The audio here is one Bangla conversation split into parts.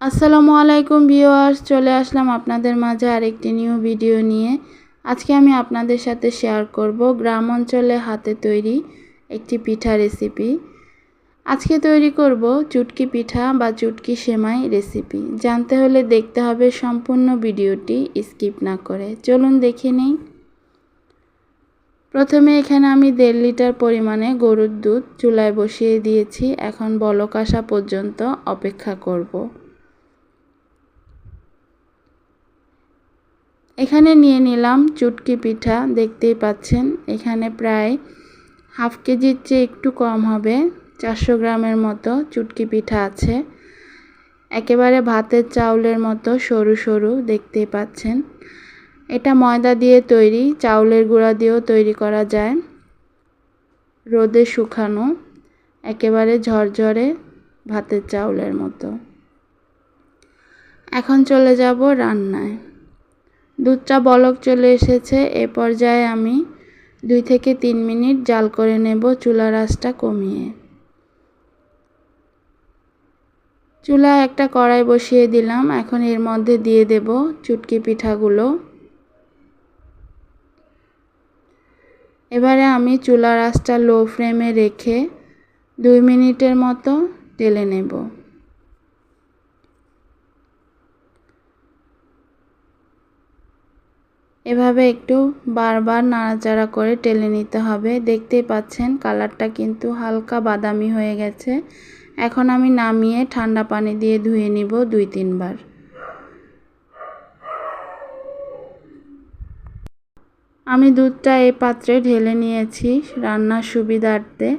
আসসালামু আলাইকুম ভিউয়ার্স, চলে আসলাম আপনাদের মাঝে আরেকটি নিউ ভিডিও নিয়ে। আজকে আমি আপনাদের সাথে শেয়ার করব গ্রাম অঞ্চলে হাতে তৈরি একটি পিঠা রেসিপি আজকে তৈরি করব চুটকি পিঠা বা চুটকি সেমাই রেসিপি জানতে হলে দেখতে হবে সম্পূর্ণ ভিডিওটি স্কিপ না করে। চলুন দেখে নিই। প্রথমে এখানে আমি দেড় লিটার পরিমাণে গরুর দুধ চুলায় বসিয়ে দিয়েছি। এখন বলক আসা পর্যন্ত অপেক্ষা করব। এখানে নিয়ে নিলাম চুটকি পিঠা, দেখতেই পাচ্ছেন। এখানে প্রায় হাফ কেজির চেয়ে একটু কম হবে, চারশো গ্রামের মতো চুটকি পিঠা আছে। একেবারে ভাতের চাউলের মতো সরু সরু, দেখতেই পাচ্ছেন। এটা ময়দা দিয়ে তৈরি, চাউলের গুঁড়া দিয়েও তৈরি করা যায়। রোদে শুকানো, একেবারে ঝরঝরে ভাতের চাউলের মতো। এখন চলে যাব রান্নায়। দুধটা বলক চলে এসেছে, এ পর্যায়ে আমি দুই থেকে তিন মিনিট জাল করে নেব চুলার আঁচটা কমিয়ে। চুলা একটা কড়াই বসিয়ে দিলাম, এখন এর মধ্যে দিয়ে দেব চুটকি পিঠাগুলো। এবারে আমি চুলার আঁচটা লো ফ্লেমে রেখে দুই মিনিটের মতো টেলে নেব। এভাবে একটু বারবার নাড়াচাড়া করে টেলে নিতে হবে। দেখতেই পাচ্ছেন, কালারটা কিন্তু হালকা বাদামি হয়ে গেছে। এখন আমি নামিয়ে ঠান্ডা পানি দিয়ে ধুয়ে নিব দুই তিনবার। আমি দুধটা এই পাত্রে ঢেলে নিয়েছি রান্নার সুবিধার্থে।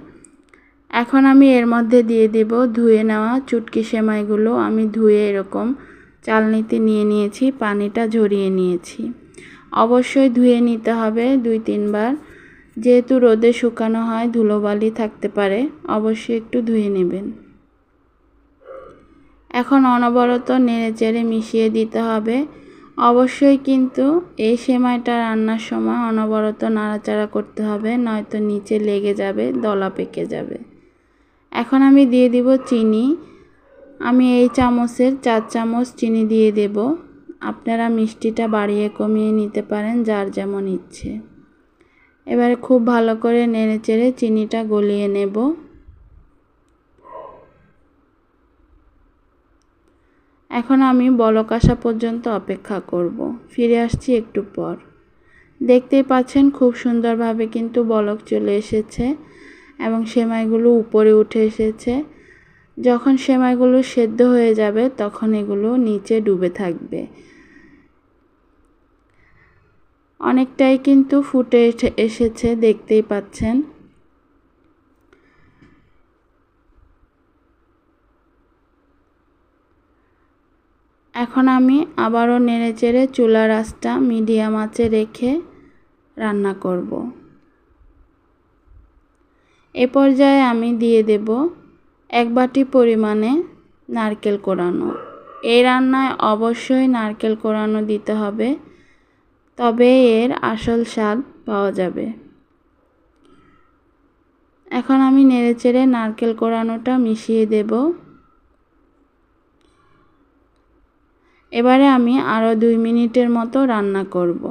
এখন আমি এর মধ্যে দিয়ে দেব ধুয়ে নেওয়া চুটকি সেমাইগুলো। আমি ধুয়ে এরকম চালনিতে নিয়ে নিয়েছি, পানিটা ঝরিয়ে নিয়েছি। অবশ্যই ধুয়ে নিতে হবে দুই, তিনবার। যেহেতু রোদে শুকানো হয়, ধুলোবালি থাকতে পারে, অবশ্যই একটু ধুয়ে নেবেন। এখন অনবরত নেড়ে চেড়ে মিশিয়ে দিতে হবে। অবশ্যই কিন্তু এই সেমাইটা রান্নার সময় অনবরত নাড়াচাড়া করতে হবে, নয়তো নিচে লেগে যাবে, দলা পেকে যাবে। এখন আমি দিয়ে দিব চিনি। আমি এই চামচের চার চামচ চিনি দিয়ে দেব। আপনারা মিষ্টিটা বাড়িয়ে কমিয়ে নিতে পারেন যার যেমন ইচ্ছে। এবারে খুব ভালো করে নেড়ে চেড়ে চিনিটা গলিয়ে নেব। এখন আমি বলক আসা পর্যন্ত অপেক্ষা করব। ফিরে আসছি একটু পর। দেখতেই পাচ্ছেন খুব সুন্দরভাবে কিন্তু বলক চলে এসেছে এবং সেমাইগুলো উপরে উঠে এসেছে। যখন সেমাইগুলো সেদ্ধ হয়ে যাবে তখন এগুলো নিচে ডুবে থাকবে। অনেকটাই কিন্তু ফুটে এসেছে, দেখতেই পাচ্ছেন। এখন আমি আবারও নেড়ে চেড়ে চুলার আঁচটা মিডিয়াম আঁচে রেখে রান্না করব। এ পর্যায়ে আমি দিয়ে দেব এক বাটি পরিমাণে নারকেল কোড়ানো এই রান্নায় অবশ্যই নারকেল কোড়ানো দিতে হবে। তবে এর আসল স্বাদ পাওয়া যাবে। এখন আমি নেড়েচেড়ে নারকেল কোড়ানোটা মিশিয়ে দেব। এবারে আমি আরও দুই মিনিটের মতো রান্না করব।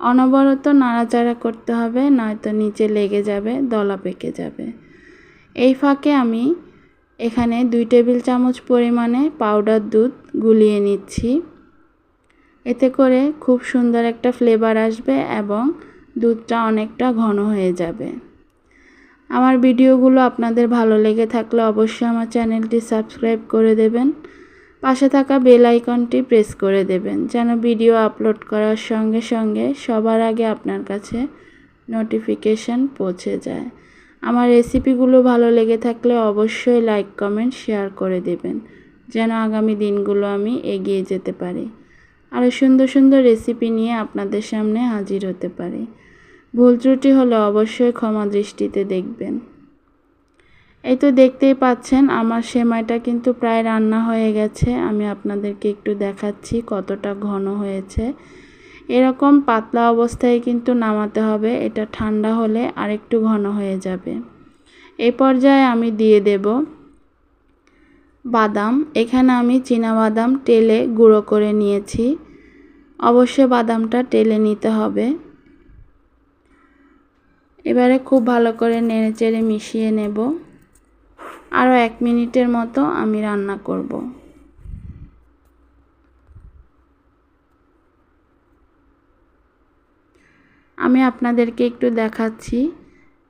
অনবরত নাড়াচাড়া করতে হবে, নয়তো নিচে লেগে যাবে, দলা পেকে যাবে। এই ফাঁকে আমি এখানে দুই টেবিল চামচ পরিমাণে পাউডার দুধ গুলিয়ে নিচ্ছি। এতে করে খুব সুন্দর একটা ফ্লেভার আসবে এবং দুধটা অনেকটা ঘন হয়ে যাবে। আমার ভিডিওগুলো আপনাদের ভালো লেগে থাকলে অবশ্যই আমার চ্যানেলটি সাবস্ক্রাইব করে দেবেন। পাশে থাকা বেল আইকনটি প্রেস করে দেবেন, যেন ভিডিও আপলোড করার সঙ্গে সঙ্গে সবার আগে আপনার কাছে নোটিফিকেশান পৌঁছে যায়। আমার রেসিপিগুলো ভালো লেগে থাকলে অবশ্যই লাইক কমেন্ট শেয়ার করে দেবেন, যেন আগামী দিনগুলো আমি এগিয়ে যেতে পারি। আরও সুন্দর সুন্দর রেসিপি নিয়ে আপনাদের সামনে হাজির হতে পারি। ভুল ত্রুটি হলে অবশ্যই ক্ষমা দৃষ্টিতে দেখবেন। এই তো দেখতেই পাচ্ছেন, আমার সেমাইটা কিন্তু প্রায় রান্না হয়ে গেছে। আমি আপনাদেরকে একটু দেখাচ্ছি কতটা ঘন হয়েছে। এরকম পাতলা অবস্থায় কিন্তু নামাতে হবে, এটা ঠান্ডা হলে আরেকটু ঘন হয়ে যাবে। এই পর্যায়ে আমি দিয়ে দেব বাদাম। এখানে আমি বাদাম টেলে গুঁড়ো করে নিয়েছি। অবশ্যই বাদামটা টেলে নিতে হবে। এবারে খুব ভালো করে নেড়ে চেড়ে মিশিয়ে নেব। আরও এক মিনিটের মতো আমি রান্না করব। আমি আপনাদেরকে একটু দেখাচ্ছি।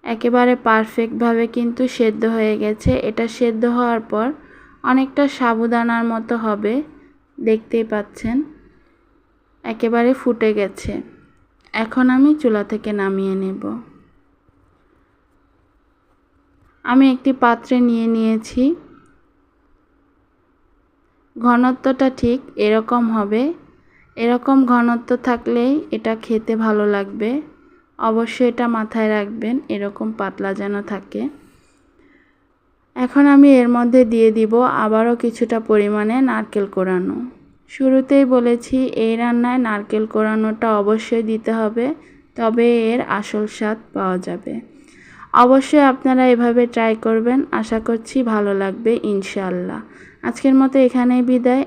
একেবারে পারফেক্টভাবে কিন্তু সেদ্ধ হয়ে গেছে। এটা সেদ্ধ হওয়ার পর অনেকটা সাবুদানার মতো হবে, দেখতেই পাচ্ছেন। একেবারে ফুটে গেছে। এখন আমি চুলা থেকে নামিয়ে নেব। আমি একটি পাত্রে নিয়ে নিয়েছি। ঘনত্বটা ঠিক এরকম হবে। এরকম ঘনত্ব থাকলেই এটা খেতে ভালো লাগবে। অবশ্যই এটা মাথায় রাখবেন, এরকম পাতলা যেন থাকে। এখন আমি এর মধ্যে দিয়ে দিব আবারও কিছুটা পরিমাণে নারকেল কোরানো। শুরুতেই বলেছি, এই রান্নায় নারকেল কোরানোটা অবশ্যই দিতে হবে, তবে এর আসল স্বাদ পাওয়া যাবে। অবশ্যই আপনারা এভাবে ট্রাই করবেন, আশা করছি ভালো লাগবে ইনশাআল্লাহ। আজকের মতো এখানেই বিদায়।